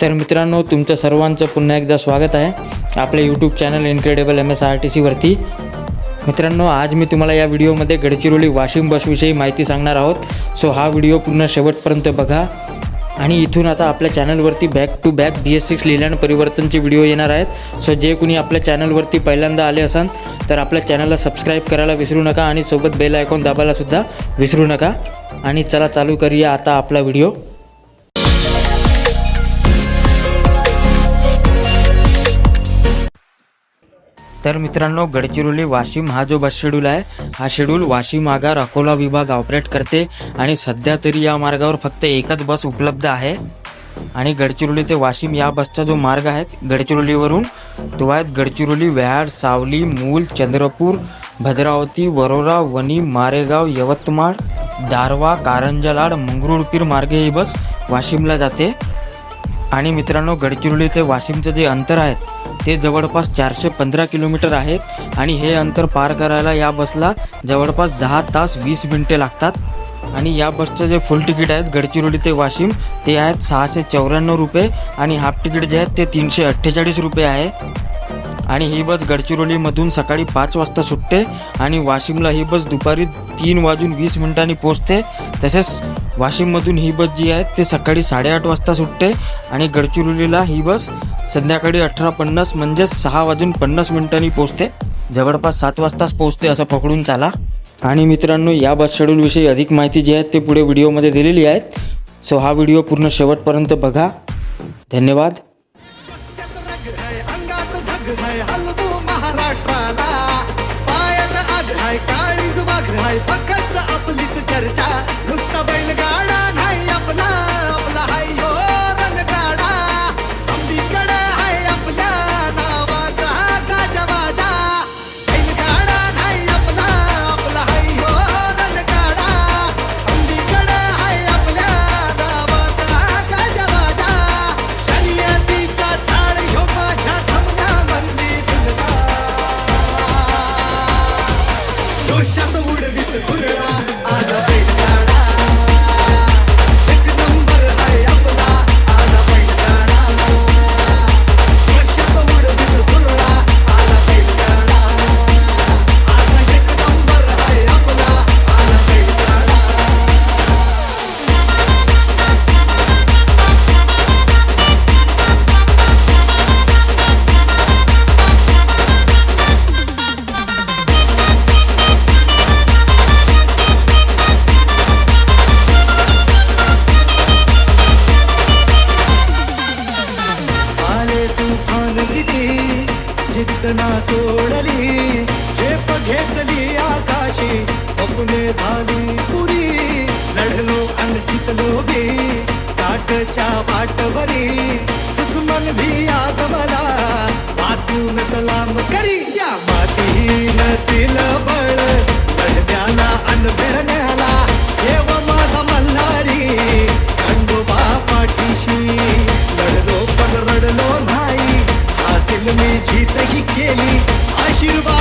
तर मित्रांनो तुमचं सर्वांचं पुन्हा एकदा स्वागत आहे आपल्या YouTube channel incredible M S R T सीवरती मित्रांनो आज मी तुम्हाला या व्हिडिओमध्ये गडचिरोली वाशिम बसविषयी माहिती सांगणार आहोत. सो हा व्हिडिओ पूर्ण शेवटपर्यंत बघा. आणि इथून आता आपल्या चॅनलवरती back to back D S six लिहिल्यानं परिवर्तनचे व्हिडिओ येणार आहेत. सो जे कुणी आपल्या चॅनलवरती पहिल्यांदा आले असाल तर आपल्या चॅनलला सबस्क्राईब करायला विसरू नका आणि सोबत बेल आयकॉन दाबायलासुद्धा विसरू नका. आणि चला चालू करूया आता आपला व्हिडिओ. तर मित्रांनो गडचिरोली वाशिम हा जो बस शेड्यूल आहे हा शेड्यूल वाशिम आगार अकोला विभाग ऑपरेट करते आणि सध्या तरी या मार्गावर फक्त एकच बस उपलब्ध आहे. आणि गडचिरोली ते वाशिम या बसचा जो मार्ग आहे गडचिरोलीवरून तो आहेत गडचिरोली व्याड सावली मूल चंद्रपूर भद्रावती वरोरा वणी मारेगाव यवतमाळ दारवा कारंजलाड मंगरुळपीर मार्गे ही बस वाशिमला जाते. आणि मित्रांनो गडचिरोली ते वाशिमचं जे अंतर आहे ते जवळपास चारशे पंधरा किलोमीटर आहे आणि हे अंतर पार करायला या बसला जवळपास दहा तास वीस मिनटे लागतात. आणि या बसचं जे फुल तिकीट आहेत गडचिरोली ते वाशिम ते आहेत सहाशे चौऱ्याण्णव रुपये आणि हाफ तिकीट जे आहेत ते तीनशे अठ्ठेचाळीस रुपये आहे. आणि ही बस गडचिरोलीमधून सकाळी पाच वाजता सुटते आणि वाशिमला ही बस दुपारी तीन वाजून वीस मिनिटांनी पोचते तसेच वाशिममधून ही बस जी आहे ते सकाळी साडेआठ वाजता सुटते आणि गडचिरोलीला ही बस संध्याकाळी अठरा पन्नास म्हणजेच सहा वाजून पन्नास मिनिटांनी पोचते जवळपास सात वाजताच पोचते असं पकडून चाला. आणि मित्रांनो या बस शेड्यूलविषयी अधिक माहिती जी आहे ते पुढे व्हिडिओमध्ये दिलेली आहेत. सो हा व्हिडिओ पूर्ण शेवटपर्यंत बघा. धन्यवाद. महाराष्ट्राला. पायात हाय काळी काळीज वाघ फक्त आपलीच चर्चा. नुसता बैलगाडा नाही आला सोडली झेप घेतली आकाशी स्वप्ने झाली पुरी. लढलो आणि जितलो बी काटच्या पाटवरी. दुश्मन भी आजमला वातून सलाम करी. या माती नतील बळ लढण्याला अन भिरण्याला देव माझा मल्हारी खंडोबा पाठीशी. लढलो पण रडलो नाही हासिल मी जीतही केली. you